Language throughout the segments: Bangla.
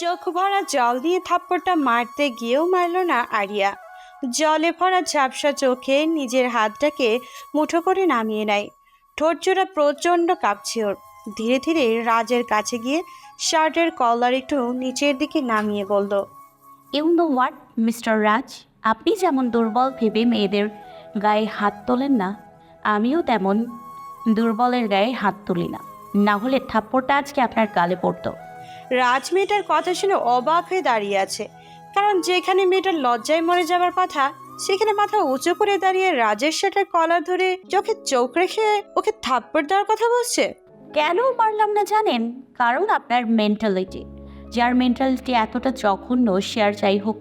চোখ ভরা জল দিয়ে থাপ্পড়টা মারতে গিয়েও মারল না আরিয়া। জলে ভরা ঝাপসা চোখে নিজের হাতটাকে মুঠো করে নামিয়ে নেয়। ঠোঁটজোড়া প্রচণ্ড কাঁপছে ওর। ধীরে ধীরে রাজের কাছে গিয়ে শার্টের কলার একটু নিচের দিকে নামিয়ে বলল you know what mister Raj আপনি যেমন দুর্বল ভেবে মেয়েদের গায়ে হাত তোলেন না, আমিও তেমন দুর্বলের গায়ে হাত তুলি না। না হলে থাপ্পড়টা আজকে আপনার গালে পড়তো। রাজ মেয়েটার কথা শুনে অবাক হয়ে দাঁড়িয়ে আছে। কারণ যেখানে মেয়েটার লজ্জায় মরে যাবার কথা, সেখানে মাথা উঁচু করে দাঁড়িয়ে রাজের সেটার কলার ধরে চোখে চোখ রেখে ওকে থাপ্পড় দেওয়ার কথা বলছে। কেন পারলাম না জানেন? কারণ আপনার মেন্টালিটি যার মেন্টালিটি এতটা জঘন্য, সে আর যাই হোক,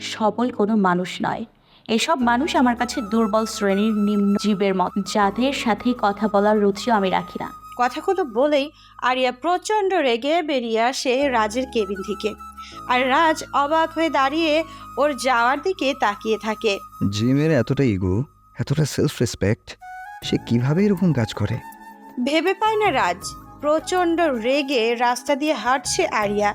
সবল কোনো মানুষ নয়। এসব মানুষ আমার কাছে দুর্বল শ্রেণির নিম্ন জীবের মত, যাদের সাথে কথা বলার রুচিও আমি রাখি না। কথাগুলো বলেই আরিয়া প্রচণ্ড রেগে বেরিয়ে আসে রাজের কেবিন থেকে। আর রাজ অবাক হয়ে দাঁড়িয়ে ওর যাওয়ার দিকে তাকিয়ে থাকে। জিমের এতটা ইগো এতটা সেলফ রেসপেক্ট সে কীভাবে এরকম কাজ করে? ভেবে পায় না রাজ প্রচণ্ড রেগে রাস্তা দিয়ে হাঁটছে আরিয়া।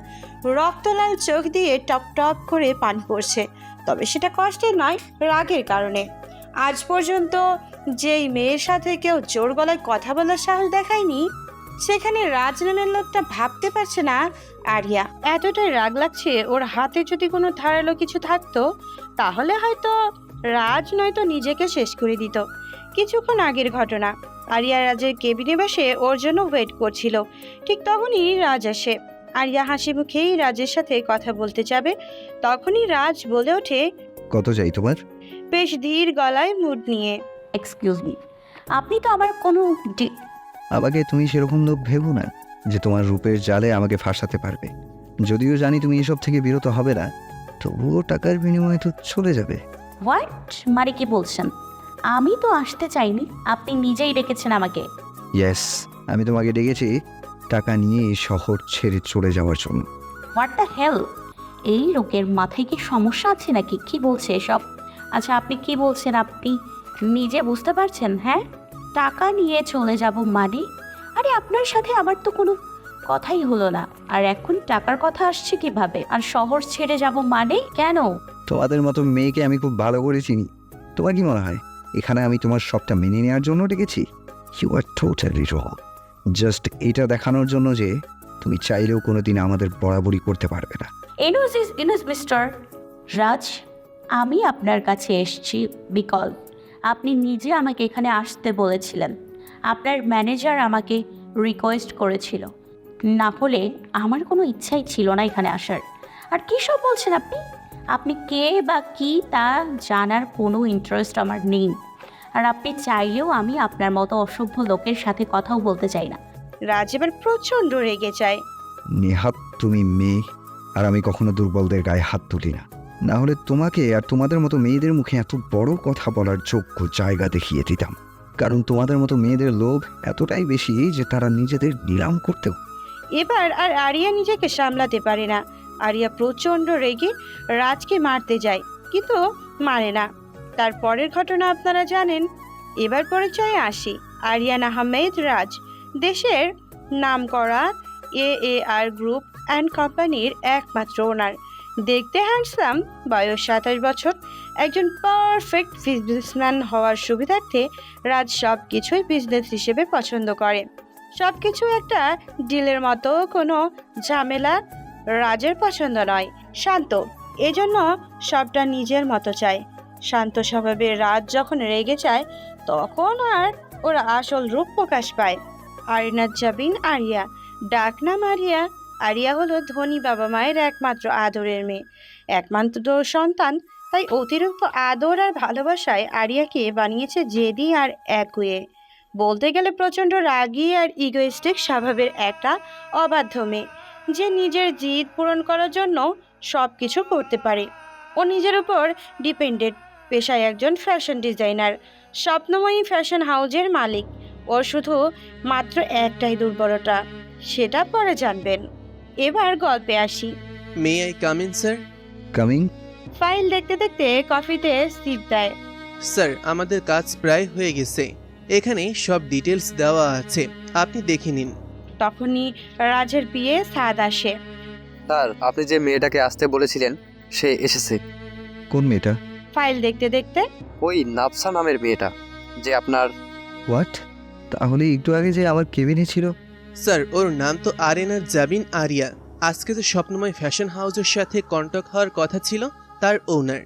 রক্তলাল চোখ দিয়ে টপ টপ করে পান পড়ছে। তবে সেটা কষ্টের নয় রাগের কারণে। আজ পর্যন্ত যেই মেয়ের সাথে কেউ জোর গলায় কথা বলার সাহস দেখায়নি সেখানে রাজ নামের লোকটা ভাবতে পারছে না। আরিয়া এতটাই রাগ লাগছে ওর হাতে যদি কোনো ধারালো কিছু থাকতো তাহলে হয়তো রাজ নয়তো নিজেকে শেষ করে দিত। কিছুক্ষণ আগের ঘটনা। আরিয়া রাজের কেবিনে বসে ওর জন্য ওয়েট করছিল। ঠিক তখনই রাজ আসে। আরিয়া হাসি মুখেই রাজের সাথে কথা বলতে যাবে। তখনই রাজ বলে ওঠে কত চাই তোমার? বেশ ধীর গলায় মুড নিয়ে। এক্সকিউজ মি আপনি তো আমার কোনো ডি- আমাকে তুমি সেরকম লোক ভেবো না যে তোমার রূপের জালে আমাকে ফাঁসাতে পারবে। যদিও জানি তুমি এসব থেকে বিরত হবে না তবুও টাকার বিনিময়ে তো চলে যাবে। হোয়াট মানে কি বলছেন? আমি তো আসতে চাইনি আপনি নিজেই ডেকেছেন আমাকে। ইয়েস আমি তোমাকে ডেকেছি টাকা নিয়ে এই শহর ছেড়ে চলে যাওয়ার জন্য। হোয়াট দ্য হেল এই লোকের মাথায় কি সমস্যা আছে নাকি? কি বলছে এসব? আচ্ছা আপনি কি বলছেন আপনি? নিজে বুঝতে পারছেন হ্যাঁ? টাকা নিয়ে চলে যাব মানে? আরে আপনার সাথে আমার তো কোনো কথাই হলো না। আর এখন টাকার কথা আসছে কীভাবে? আর শহর ছেড়ে যাব মানে? কেন? তোমাদের মতো মেয়েকে আমি খুব ভালো করে চিনি। তোমার কি মনে হয়? এখানে আমি তোমার সবটা মেনে নেওয়ার জন্য ডেকেছি? You are totally wrong just এটা দেখানোর জন্য যে তুমি চাইলেও কোনোদিন আমাদের বরাবরি করতে পারবে না। Enough is enough mister Raj আমি আপনার কাছে এসেছি বিকল আপনি নিজে আমাকে এখানে আসতে বলেছিলেন। আপনার ম্যানেজার আমাকে রিকোয়েস্ট করেছিল। না হলে আমার কোনো ইচ্ছাই ছিল না এখানে আসার। আর কী সব বলছেন আপনি? আপনি কে বা কি তা জানার কোনো ইন্টারেস্ট আমার নেই। আর আপনি চাইলেও আমি আপনার মতো অসভ্য লোকের সাথে কথাও বলতে চাই না। রাজ এবার প্রচণ্ড রেগে যায়। নেহাত তুমি মেয়ে, আর আমি কখনো দুর্বলদের গায়ে হাত তুলি না। না হলে তোমাকে আর তোমাদের মতো মেয়েদের মুখে এত বড় কথা বলার যোগ্য জায়গা দেখিয়ে দিতাম। কারণ তোমাদের মতো মেয়েদের লোভ এতটাই বেশি যে তারা নিজেদের নিলাম করতেও। এবার আর আরিয়া নিজেকে সামলাতে পারে না। আরিয়া প্রচণ্ড রেগে রাজকে মারতে যায়, কিন্তু মারে না। তার পরের ঘটনা আপনারা জানেন। এবার পরিচয়ে আসি। আরিয়ান আহমেদ রাজ, দেশের নামকরা এ এ আর গ্রুপ অ্যান্ড কোম্পানির একমাত্র ওনার। দেখতে হ্যান্ডসাম বয়স সাতাশ বছর, একজন পারফেক্ট বিজনেসম্যান হওয়ার সুবিধার্থে রাজ সব কিছুই বিজনেস হিসেবে পছন্দ করে। সব কিছু একটা ডিলের মতো, কোনো ঝামেলা রাজের পছন্দ নয়। শান্ত, এজন্য সবটা নিজের মতো চায়। শান্ত স্বভাবে রাজ যখন রেগে যায়, তখন আর ওরা আসল রূপ প্রকাশ পায়। আরিনাথ জাবিন আরিয়া, ডাকনাম আরিয়া আরিয়া হলো ধনী বাবা মায়ের একমাত্র আদরের মেয়ে। একমাত্র সন্তান, তাই অতিরিক্ত আদর আর ভালোবাসায় আরিয়াকে বানিয়েছে জেদি আর একয়ে বলতে গেলে প্রচণ্ড রাগী আর ইগোয়েস্টিক স্বভাবের একটা অবাধ্য মেয়ে, যে নিজের জিদ পূরণ করার জন্য সব কিছু করতে পারে। ও নিজের উপর ডিপেন্ডেন্ট, পেশায় একজন ফ্যাশন ডিজাইনার, স্বপ্নময়ী ফ্যাশন হাউজের মালিক। ওর শুধু মাত্র একটাই দুর্বলতা, সেটা পরে জানবেন। এবার গল্পে আসি। May I come in sir coming file দেখতে দেখতে কফিতে সিপ দেয়। স্যার আমাদের কাজ প্রায় হয়ে গেছে। এখানে সব ডিটেলস দেওয়া আছে। আপনি দেখে নিন। তখনই রাজের বিয়ে সাদ আসে। স্যার আপনি যে মেয়েটাকে আসতে বলেছিলেন সে এসেছে। কোন মেয়েটা? ফাইল দেখতে দেখতে ওই নাফসা নামের মেয়েটা যে আপনার হোয়াট তাহলে একটু আগে যে আমার কেবিনে ছিল স্যার ওর নাম তো আরেনার জাবিন আরিয়া। আজকে যে স্বপ্নময় ফ্যাশন হাউসের সাথে কন্ট্যাক্ট হওয়ার কথা ছিল তার ওনার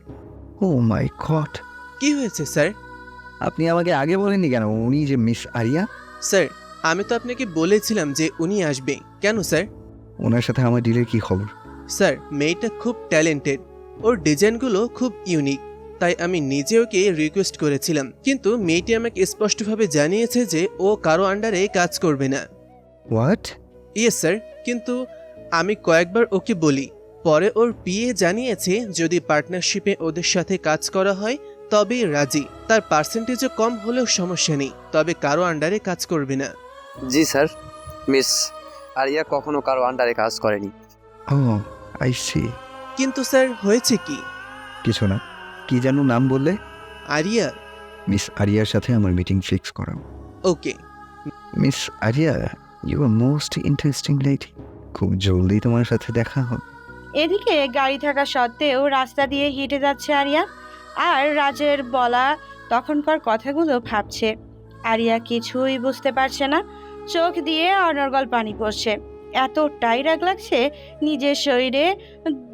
ও মাই গড। কি হয়েছে স্যার? আপনি আমাকে আগে বলেননি কেন? উনি যে মিস আরিয়া? স্যার আমি তো আপনাকে বলেছিলাম যে উনি আসবে। কেন স্যার? ওনার সাথে আমার ডিলের কি খবর? স্যার মেয়েটা খুব ট্যালেন্টেড ওর ডিজাইনগুলো খুব ইউনিক তাই আমি নিজে ওকে রিকোয়েস্ট করেছিলাম। কিন্তু মেয়েটি আমাকে স্পষ্টভাবে জানিয়েছে যে ও কারও আন্ডারে কাজ করবে না। হোয়াট ইয়েস স্যার কিন্তু আমি কয়েকবার ওকে বলি। পরে ওর পিএ জানিয়েছে যদি পার্টনারশিপে ওদের সাথে কাজ করা হয় তবেই রাজি। তার পার্সেন্টেজও কম হলেও সমস্যা নেই। তবে কারও আন্ডারে কাজ করবে না। জি স্যার মিস আরিয়া কখনো কারও আন্ডারে কাজ করেনি। ও আই সি কিন্তু স্যার হয়েছে কি? কিছু না। কি যেন নাম বললে? আরিয়া। মিস আরিয়ার সাথে আমার মিটিং ফিক্স করাও। Okay miss Aria you are most interesting lady খুব জলদি তোমার সাথে দেখা হবে। এদিকে গাড়ি থাকা সত্ত্বেও রাস্তা দিয়ে হেঁটে যাচ্ছে আরিয়া। আর রাজের বলা তখনকার কথাগুলো ভাবছে। আরিয়া কিছুই বুঝতে পারছে না। চোখ দিয়ে অনর্গল পানি পড়ছে। এতটাই রাগ লাগছে নিজের শরীরে।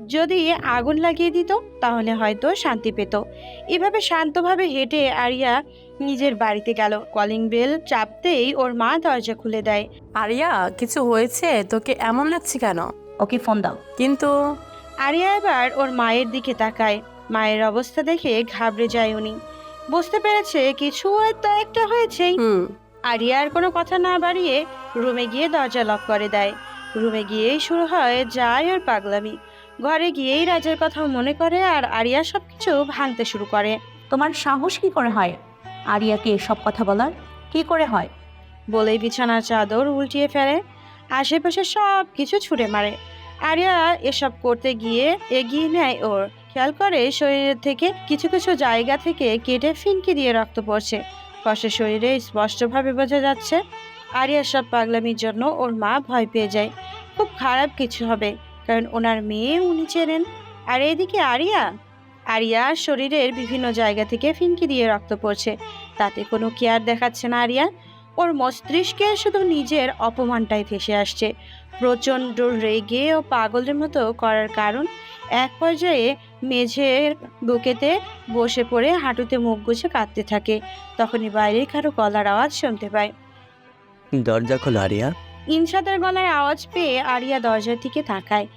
যদি আগুন লাগিয়ে দিত, তাহলে হয়তো শান্তি পেত। এভাবে শান্তভাবে হেঁটে আরিয়া নিজের বাড়িতে গেল। কলিং বেল চাপতেই ওর মা দরজা খুলে দেয়। আরিয়া কিছু হয়েছে? তোকে এমন লাগছে কেন? ওকে ফোন দাও। কিন্তু আরিয়া এবার ওর মায়ের দিকে তাকায়। মায়ের অবস্থা দেখে ঘাবড়ে যায় উনি। বুঝতে পেরেছে কিছু তো একটা হয়েছেই। হুম। আরিয়ার কোনো কথা না বাড়িয়ে রুমে গিয়ে দরজা লক করে দেয়। রুমে গিয়েই শুরু হয় যায় ওর পাগলামি। ঘরে গিয়েই রাজের কথা মনে করে আর আরিয়া সব কিছু ভাঙতে শুরু করে। তোমার সাহস কি করে হয়? আরিয়াকে এসব কথা বলার কি করে হয়? বলেই বিছানার চাদর উল্টিয়ে ফেলে, আশেপাশে সব কিছু ছুঁড়ে মারে। আরিয়া এসব করতে গিয়ে এগিয়ে নেয় ওর। খেয়াল করে শরীরের থেকে কিছু কিছু জায়গা থেকে কেটে ফিনকি দিয়ে রক্ত পড়ছে। কষে শরীরে স্পষ্টভাবে বোঝা যাচ্ছে, আরিয়ার সব পাগলামির জন্য ওর মা ভয় পেয়ে যায়। খুব খারাপ কিছু হবে, কারণ ওনার মেয়ে উনি চেনেন। আর এদিকে আরিয়া আরিয়ার শরীরের বিভিন্ন জায়গা থেকে ফিনকি দিয়ে রক্ত পড়ছে। তাতে কোনো কেয়ার দেখাচ্ছে না আরিয়া। ওর মস্তিষ্কে শুধু নিজের অপমানটাই ভেসে আসছে। প্রচণ্ড রেগে ও পাগলের মতো করার কারণ এক পর্যায়ে মেঝের বুকেতে বসে পড়ে হাঁটুতে মুখ গুছে কাঁদতে থাকে। তখনই বাইরে কারও গলার আওয়াজ শুনতে পায়। দরজা খোলো আরিয়া। ইনসাদের গলার আওয়াজ পেয়ে আরিয়া দরজার দিকে তাকায়।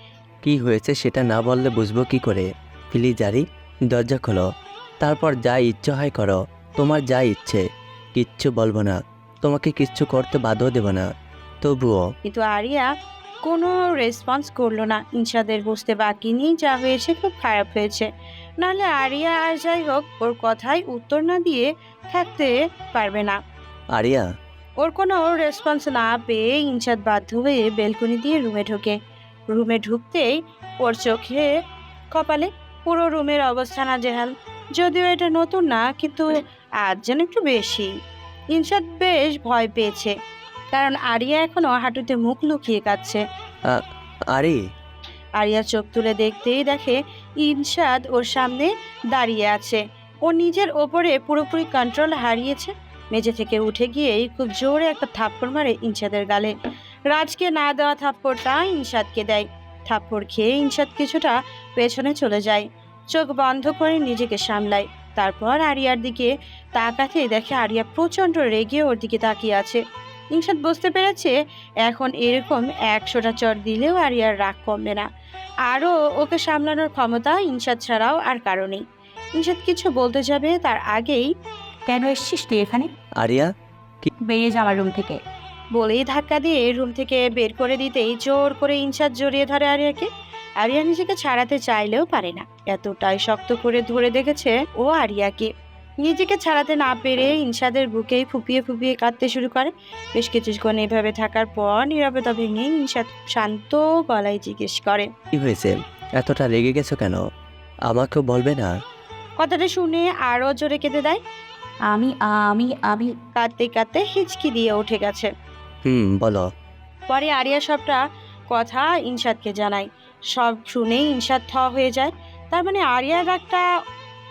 কি হয়েছে সেটা না বললে বুঝব কি করে? প্লিজ আরি। দরজা খোলো। তারপর যা ইচ্ছে হয় করো। তোমার যা ইচ্ছে। কিচ্ছু বলব না। তোমাকে কিচ্ছু করতে বাধ্য দেবো না। তবুও কিন্তু আরিয়া কোনো রেসপন্স করল না। ইনসাদের বুঝতে বাকি নেই। যা হয়েছে খুব খারাপ হয়েছে। নাহলে আরিয়া আর যাই হোক ওর কথায় উত্তর না দিয়ে থাকতে পারবে না। আরিয়া? ওর কোনো রেসপন্স না পেয়ে ইনসাদ বাধ্য হয়ে বেলকনি দিয়ে রুমে ঢোকে। রুমে ঢুকতেই ওর চোখে কপালে পুরো রুমের অবস্থা নাজেহাল। যদিও এটা নতুন না কিন্তু আজ যেন একটু বেশি। ইনসাদ বেশ ভয় পেয়েছে কারণ আরিয়া এখনও হাঁটুতে মুখ লুকিয়ে কাচ্ছে আরে? আরিয়া চোখ তুলে দেখতেই দেখে ইনসাদ ওর সামনে দাঁড়িয়ে আছে। ও নিজের ওপরে পুরোপুরি কন্ট্রোল হারিয়েছে। মেঝে থেকে উঠে গিয়েই খুব জোরে একটা থাপ্পড় মারে ইনসাদের গালে। রাজকে না দেওয়া থাপ্পড়টা ইনসাদকে দেয়। থাপ্পড় খেয়ে ইনসাদ কিছুটা পেছনে চলে যায়। চোখ বন্ধ করে নিজেকে সামলায়। তারপর আরিয়ার দিকে তাকাতে দেখে আরিয়া প্রচণ্ড রেগে ওর দিকে তাকিয়ে আছে। ইনসাদ বুঝতে পেরেছে এখন এরকম একশোটা চর দিলেও আরিয়ার রাগ কমবে না। আরও ওকে সামলানোর ক্ষমতা ইনসাদ ছাড়াও আর কারণেই ইনসাদ কিছু বলতে যাবে তার আগেই কেন এসছিস তুই এখানে? আরিয়া বেরিয়ে যা আমার রুম থেকে। বলেই ধাক্কা দিয়ে রুম থেকে বের করে দিতেই জোর করে ইনসাদ জড়িয়ে ধরে আরিয়াকে। আরিয়া নিজেকে ছাড়াতে চাইলেও পারে না। এতটাই শক্ত করে ধরে দেখেছে ও আরিয়াকে। নিজেকে ছাড়াতে না পেরে ইনসাদের বুকেই ফুপিয়ে ফুপিয়ে কাঁদতে শুরু করে। বেশ কিছুক্ষণ এভাবে থাকার পর নীরবতা ভেঙে ইনসাদ শান্ত গলায় জিজ্ঞেস করে কি হয়েছে? এতটা রেগে গেছো কেন? আমাকেও বলবে না? কথাটা শুনে আরও জোরে কেঁদে দেয়। আমি আমি আমি কাঁদতে কাঁদতে হিচকি দিয়ে উঠে গেছে। হুম বলো। পরে আরিয়া সবটা কথা ইনসাদকে জানায়। সব শুনেই ইনসাদ থ হয়ে যায়। তার মানে আরিয়ার রাগটা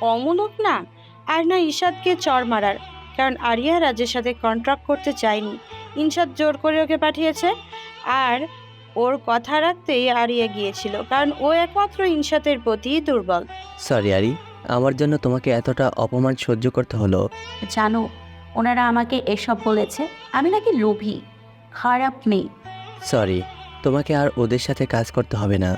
অমূলক না? আর না ঈশাদকে চর মারার। কারণ আরিয়া রাজের সাথে কন্ট্রাক্ট করতে চায়নি। ইনসাদ জোর করে ওকে পাঠিয়েছে। আর ওর কথা রাখতেই আরিয়া গিয়েছিল। কারণ ও একমাত্র ইনসাদের প্রতি দুর্বল। সরি আরি আমার জন্য তোমাকে এতটা অপমান সহ্য করতে হলো। জানো ওনারা আমাকে এসব বলেছে। আমি নাকি লোভী। খারাপ মেয়ে। সরি তোমাকে আর ওদের সাথে কাজ করতে হবে না।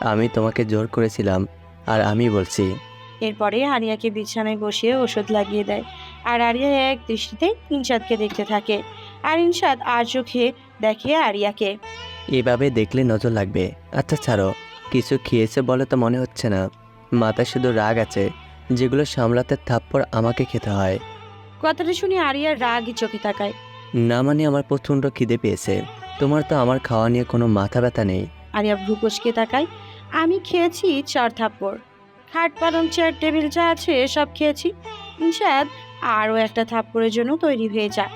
আমি তোমাকে জোর করেছিলাম আর আমি বলছি। এরপরে আরিয়াকে বিছানায় বসিয়ে ওষুধ লাগিয়ে দেয়। আর আরিয়া এক দৃষ্টিতে ইনসাদকে দেখতে থাকে। আর ইনসাদ আর চোখে দেখে আরিয়াকে। এভাবে দেখলে নজর লাগবে। আচ্ছা ছাড়ো। কিছু খেয়েছে বলে তো মনে হচ্ছে না। মাথায় শুধু রাগ আছে যেগুলো সামলাতে থাপ্পড় আমাকে খেতে হয়। কথাটা শুনে আরিয়ার রাগই চোখে তাকায়। না মানে আমার প্রচণ্ড খিদে পেয়েছে। তোমার তো আমার খাওয়া নিয়ে কোনো মাথা ব্যথা নেই। আরিয়া ভ্রু তাকায়। আমি খেয়েছি চার থাপ্পড়। খাট পালং চেয়ার টেবিল যা আছে সব খেয়েছি। ইনসাদ, আরও একটা থাপ্পড়ের জন্য তৈরি হয়ে যায়।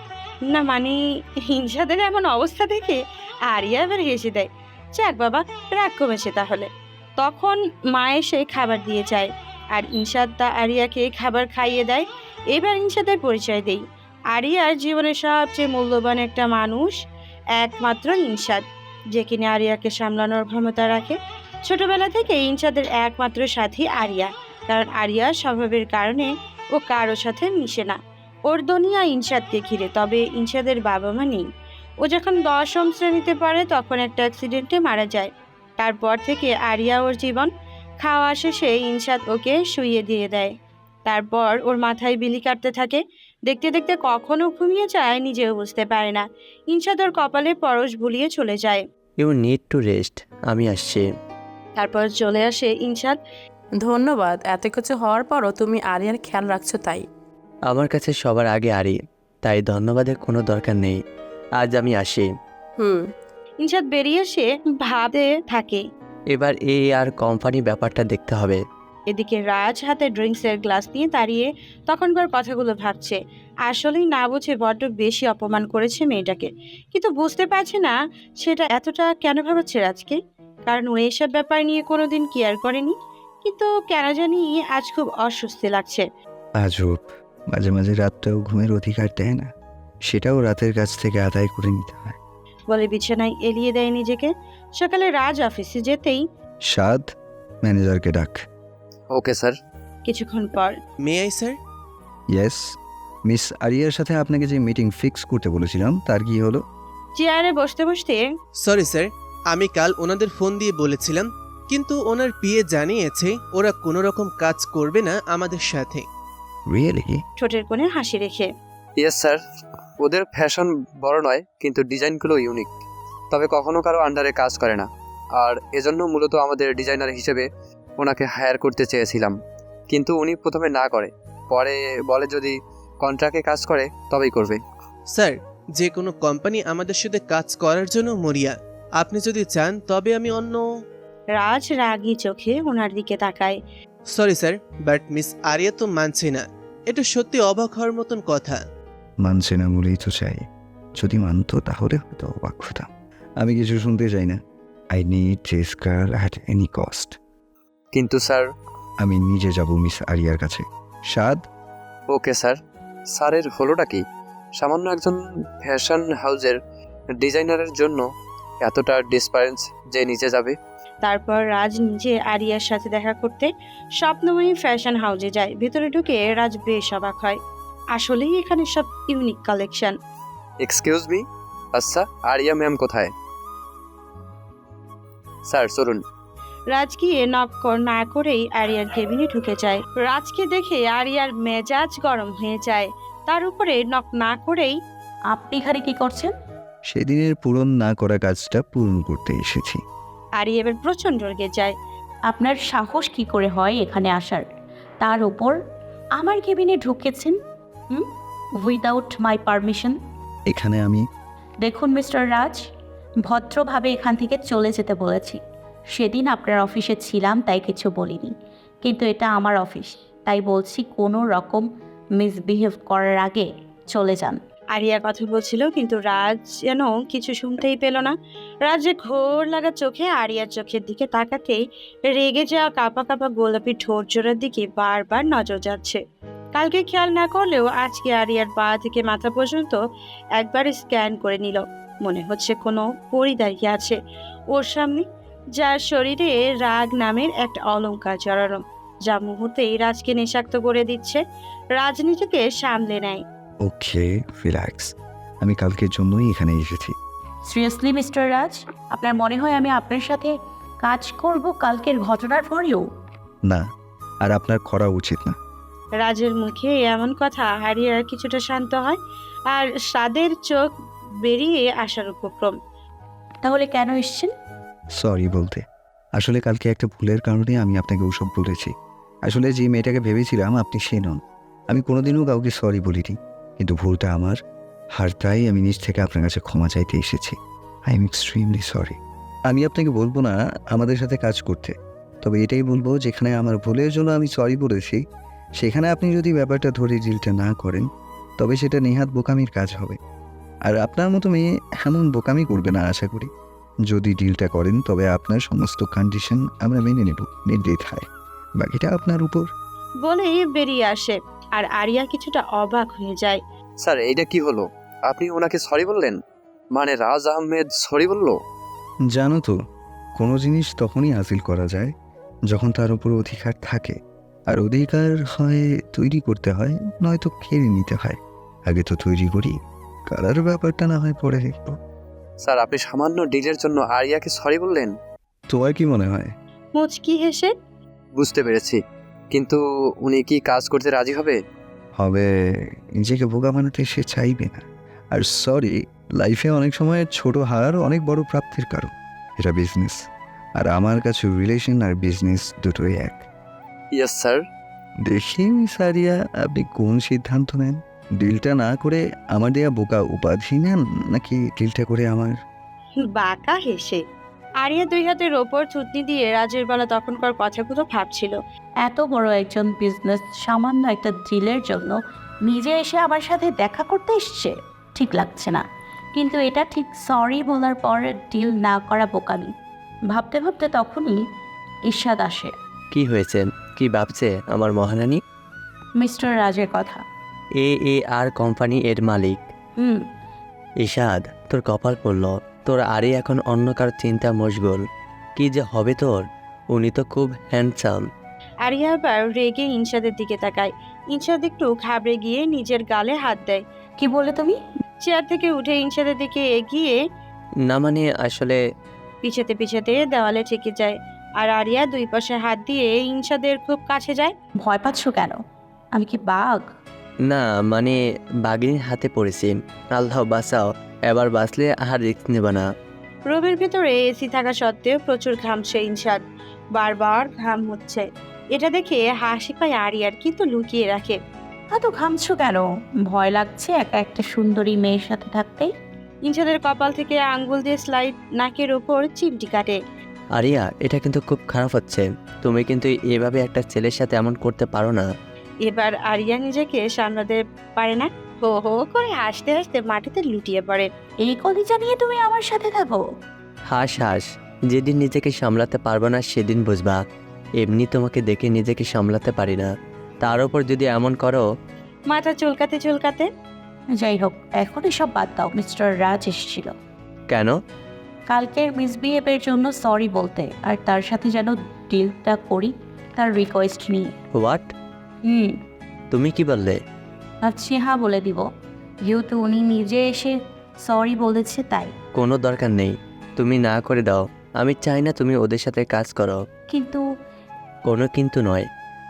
না মানে ইনসাদের এমন অবস্থা দেখে আরিয়া এবার হেসে দেয়। যাক বাবা, রাগ কমেছে তাহলে। তখন মা এসে খাবার দিয়ে যায়। আর ইনসাদ তা আরিয়াকে খাবার খাইয়ে দেয়। এবার ইনসাদের পরিচয় দেই। আরিয়ার জীবনের সবচেয়ে মূল্যবান একটা মানুষ একমাত্র ইনসাদ, যে কিনা আরিয়াকে সামলানোর ক্ষমতা রাখে। ছোটবেলা থেকে ইনসাদের একমাত্র সাথী আরিয়া, কারণ আরিয়া স্বভাবের কারণে ও কারোর সাথে মিশে না। ওর দুনিয়া ইনসাদকে ঘিরে, তবে ইনসাদের বাবা মা নেই। ও যখন দশম শ্রেণীতে পড়ে, তখন একটা অ্যাক্সিডেন্টে মারা যায়। তারপর থেকে আরিয়া ওর জীবন খাওয়া শেষে ইনসাদ ওকে শুইয়ে দিয়ে দেয়। তারপর ওর মাথায় বিলি কাটতে থাকে। দেখতে দেখতে কখনো ঘুমিয়ে যায় নিজেও বুঝতে পারে না। ইনসাদ ওর কপালে পরশ ভুলিয়ে চলে যায়। ইউ নিড টু রেস্ট আমি আসছি। তারপর চলে আসে ইনসাদ। ধন্যবাদ এত কিছু হওয়ার পরও তুমি আরিয়ার খেয়াল রাখছো তাই। আমার কাছে সবার আগে আরি তাই ধন্যবাদের কোনো দরকার নেই। আজ আমি আসি। হুম। ইনসাদ বেরিয়ে এসে ভাবে থাকে। এবার এই আর কোম্পানি ব্যাপারটা দেখতে হবে। এদিকে রাজ হাতে ড্রিঙ্কসের গ্লাস নিয়ে দাঁড়িয়ে তখনকার কথাগুলো ভাবছে। আসলেই না বুঝে বড্ড বেশি অপমান করেছে মেয়েটাকে। কিন্তু বুঝতে পারছে না সেটা এতটা কেন ভাবাচ্ছে রাজকে? কারণ ও এসব ব্যাপার নিয়ে কোনোদিন কেয়ার করেনি। কিন্তু কেন জানি আজ খুব অস্বস্তি লাগছে। আজব মাঝে মাঝে রাতটাও ঘুমের অধিকার দেয় না। সেটাও রাতের কাছ থেকে আদায় করে নিতে হয়। বলে বিছানায় এলিয়ে দেয় নিজেকে। সকালে রাজ অফিসে যেতেই সাদ ম্যানেজারকে ডাক। ওকে স্যার কিছুক্ষণ পর। May I sir yes miss আরিয়ার সাথে আপনাকে যে মিটিং ফিক্স করতে বলেছিলাম তার কি হলো? চেয়ারে বসতে বসতে। সরি স্যার আমি কাল ওনাদের ফোন দিয়ে বলেছিলাম কিন্তু ওনার পিএ জানিয়েছে ওরা কোনো রকম কাজ করবে না আমাদের সাথে। রিয়েলি ঠোঁটের কোণে হাসি রেখে। ইয়েস স্যার ওদের ফ্যাশন বড় নয় কিন্তু ডিজাইনগুলো ইউনিক তবে কখনো কারও আন্ডারে কাজ করে না। আর এজন্য মূলত আমাদের ডিজাইনার হিসেবে ওনাকে হায়ার করতে চেয়েছিলাম। কিন্তু উনি প্রথমে না করে। পরে বলে যদি কন্ট্রাক্টে কাজ করে তবেই করবে। স্যার যে কোনো কোম্পানি আমাদের সাথে কাজ করার জন্য মরিয়া। আপনি যদি চান তবে আমি অন্য রাজ রাগী চোখে ওনার দিকে তাকায়। Sorry sir but miss Aria তো মানছে না। এটা সত্যি অবাক হওয়ার মতন কথা। মানছে না বলেই তো চাই। যদি মানতো তাহলে হয়তো অবাক হতাম। আমি কিছু শুনতে চাই না। I need girl at any cost কিন্তু স্যার। আমি নিজে যাব মিস আরিয়ার কাছে। সাদ ওকে স্যার। স্যারের হলোটা কি? সামান্য একজন ফ্যাশন হাউজের ডিজাইনারের জন্য এতটা ডিসপারেন্স যে নিচে যাবে। তারপর রাজ নিজে আরিয়ার সাথে দেখা করতে স্বপ্নময়ী ফ্যাশন হাউজে যায়। ভেতরে ঢুকে রাজ বেশ অবাক হয়। আসলেই এখানে সব ইউনিক কালেকশন। Excuse me? আচ্ছা আরিয়া ম্যাম কোথায়? স্যার চলুন। রাজ গিয়ে নক না করেই আরিয়ার কেবিনে ঢুকে যায়। রাজকে দেখে আরিয়ার মেজাজ গরম হয়ে যায়। তার উপরে নক না করেই আপনি এখানে কি করছেন? সেদিনের পূরণ না করা কাজটা পূরণ করতে এসেছি। আরিয়া এবার প্রচণ্ড রেগে যায়। আপনার সাহস কি করে হয় এখানে আসার? তার ওপর আমার কেবিনে ঢুকেছেন? হুম? উইদাউট মাই পারমিশন এখানে আমি দেখুন মিস্টার রাজ ভদ্রভাবে এখান থেকে চলে যেতে বলেছি। সেদিন আপনার অফিসে ছিলাম, তাই কিছু বলিনি। কিন্তু এটা আমার অফিস, তাই বলছি কোনো রকম মিসবিহেভ করার আগে চলে যান। আরিয়া কথা বলছিল, কিন্তু রাজ যেন কিছু শুনতেই পেল না। রাজের ঘোর লাগা চোখে আরিয়ার চোখের দিকে তাকাতেই রেগে যাওয়া কাপা কাপা গোলাপি ঠোঁট জোড়ার দিকে বারবার নজর যাচ্ছে। কালকে খেয়াল না করলেও আজকে আরিয়ার পা থেকে মাথা পর্যন্ত একবার স্ক্যান করে নিল। মনে হচ্ছে কোনো পরি দাঁড়িয়ে আছে। ওর সামনে যার শরীরে রাগ নামের একটা অলঙ্কার জড়ানো যা মুহূর্তেই রাজকে নেশাক্ত করে দিচ্ছে। রাজ নিজেকে সামলে নেয়। Okay relax. আমি কালকের জন্যই এখানে এসেছি। Seriously mister Raj? আপনার মনে হয় আমি আপনার সাথে কাজ করব কালকের ঘটনার পরেও? না আর আপনার করা উচিত না। রাজের মুখে এমন কথা হারিয়ে কিছুটা শান্ত হয় আর সাদের চোখ বেরিয়ে আসার উপক্রম। তাহলে কেন এসছেন? সরি বলতে। আসলে কালকে একটা ভুলের কারণে আমি আপনাকে ওসব বলেছি। আসলে যে মেয়েটাকে ভেবেছিলাম আপনি সে নন। আমি কোনোদিনও কাউকে সরি বলিনি। কিন্তু ভুলটা আমার। আর তাই আমি নিজ থেকে আপনার কাছে ক্ষমা চাইতে এসেছি। I am extremely sorry. আমি আপনাকে বলব না আমাদের সাথে কাজ করতে। তবে এটাই বলব যেখানে আমার ভুলের জন্য আমি সরি বলেছি, সেখানে আপনি যদি ব্যাপারটা ধরে ডিলটা না করেন, তবে সেটা নেহাত বোকামির কাজ হবে। আর আপনার মতো মেয়ে এমন বোকামি করবে না, আশা করি। যদি ডিলটা করেন তবে আপনার সমস্ত কন্ডিশন আমরা মেনে নেব নির্দ্বিধায়। বাকিটা আপনার উপর। বলেই বেরিয়ে আসে আর আরিয়া কিছুটা অবাক হয়ে যায়। স্যার এইটা কি হলো? আপনি ওনাকে সরি বললেন? মানে রাজ আহমেদ সরি বলল? জানো তো কোনো জিনিস তখনই হাসিল করা যায় যখন তার উপর অধিকার থাকে। আর অধিকার হয় তৈরি করতে হয় নয়তো কেড়ে নিতে হয়। আগে তো তৈরি করি কারার ব্যাপারটা না হয় পরে দেখব। স্যার আপনি সামান্য ডিলের জন্য আরিয়াকে সরি বললেন? তোমার কি মনে হয়? মুচকি হেসে? বুঝতে পেরেছি। কিন্তু উনি কি কাজ করতে রাজি হবে? হবে নিজেকে বোকা বানাতে সে চাইবে না। আর সরি লাইফে অনেক সময় ছোট হার অনেক বড় প্রাপ্তির কারণ। এটা বিজনেস আর আমার কাছে রিলেশন আর বিজনেস দুটোই এক। ইয়েস স্যার দেখি সারিয়া আপনি কোন সিদ্ধান্ত নেন? ডিলটা না করে আমার দেয়া বোকা উপাধি নেন নাকি ডিলটা করে আমার? বাঁকা হেসে। আরিয়া দুই হাতের ওপর থুতনি দিয়ে রাজের বেলা তখনকার কথাগুলো ভাবছিল। এত বড় একজন বিজনেস সামান্য একটা ডিলের জন্য নিজে এসে আমার সাথে দেখা করতে এসছে ঠিক লাগছে না। কিন্তু এটা ঠিক সরি বলার পর ডিল না করা বোকামি। ভাবতে ভাবতে তখনই ঈর্ষাদ আসে। কি হয়েছে? কি ভাবছে আমার মহারানী? মিস্টার রাজের কথা। এ এ আর কোম্পানি এর মালিক। হুম। ইশাদ তোর কপাল পড়ল। তোর আরে এখন অন্য কারও চিন্তা মশগুল। কি যে হবে তোর? উনি তো খুব হ্যান্ডসাম আরিয়া আবার রেগে ইনসাদের দিকে তাকায়। ইনসাদ একটু ঘাবড়ে গিয়ে নিজের গালে হাত দেয়। কি বলে তুমি? চেয়ার থেকে উঠে ইনসাদের দিকে এগিয়ে না মানে আসলে পিছাতে পিছাতে দেওয়ালে ঠেকে যায়। আর আরিয়া দুই পাশে হাত দিয়ে ইনসাদের খুব কাছে যায়। ভয় পাচ্ছ কেন? আমি কি বাঘ? না মানে বাগিনীর হাতে পড়েছি। আল্লাহ বাঁচাও এবার বাঁচলে আর রিস্ক নেবে না। রুমের ভেতরে এসি থাকা সত্ত্বেও প্রচুর ঘামছে ইনসাদ বারবার ঘাম হচ্ছে। এটা দেখে হাসি পায় আরিয়ার কিন্তু লুকিয়ে রাখে। এত ঘামছো কেন? ভয় লাগছে একা একটা সুন্দরী মেয়ের সাথে থাকতে? ইনসাদের কপাল থেকে আঙ্গুল দিয়ে স্লাইড নাকের ওপর চিমটি কাটে। আরিয়া এটা কিন্তু খুব খারাপ হচ্ছে। তুমি কিন্তু এভাবে একটা ছেলের সাথে এমন করতে পারো না। এবার আরিয়া নিজেকে সামলাতে পারে না। হো হো করে হাসতে হাসতে মাটিতে লুটিয়ে পড়ে। এই কলিজা নিয়ে তুমি আমার সাথে থাকো। হাস হাস। যেদিন নিজেকে সামলাতে পারব না সেদিন বুঝবা। এমনি তোমাকে দেখে নিজেকে সামলাতে পারি না। তার উপর যদি এমন করো। মাথা চুলকাতে চুলকাতে। যাই হোক এখন এসব বাদ দাও। মিস্টার রাজ এসেছিল। কেন? কালকের মিসবিহেভের জন্য সরি বলতে আর তার সাথে যেন ডিলটা করি তার রিকোয়েস্ট নিয়ে। What hmm. তুমি কি বললে? ভাবছি হ্যাঁ বলে দিব। যেহেতু উনি নিজে এসে সরি বলেছে তাই। কোনো দরকার নেই। তুমি না করে দাও। আমি চাই না তুমি ওদের সাথে কাজ করো। কিন্তু কোনো কিন্তু নয়।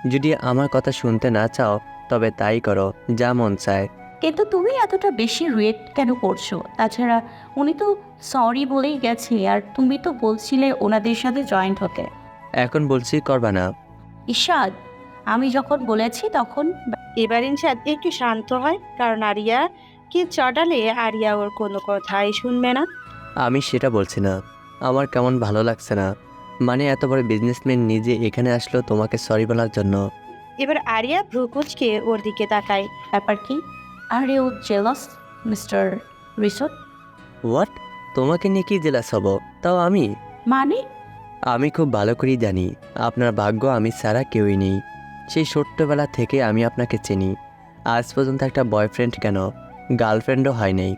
যদি আমার কথা শুনতে না চাও তবে তাই করো যা মন চায়। কিন্তু তুমি এতটা বেশি রেট কেন করছ? তাছাড়া উনি তো সরি বলেই গেছে আর তুমি তো বলছিলে ওনাদের সাথে জয়েন্ট হতে। এখন বলছি করবা না। ঈশাদ আমি যখন বলেছি তখন এবার ইনসাদ একটু শান্ত হয় কারণ আরিয়া কি চটালে আরিয়া ওর কোনো কথাই শুনবে না। আমি সেটা বলছি না। আমার কেমন ভালো লাগছে না। মানে এত বড় বিজনেসম্যান নিজে এখানে আসলো তোমাকে সরি বলার জন্য। এবার আরিয়া ভ্রুকুচকে ওর দিকে তাকায়। ব্যাপার কি? Are you jealous mister resort what তোমাকে নিয়ে কি জেলাস হব? তাও আমি? মানে? আমি খুব ভালো করেই জানি। আপনার ভাগ্য আমি ছাড়া কেউই নেই। সেই ছোট্টবেলা থেকে আমি আপনাকে চিনি। আজ পর্যন্ত একটা বয়ফ্রেন্ড কেন? গার্লফ্রেন্ডও হয় নাই।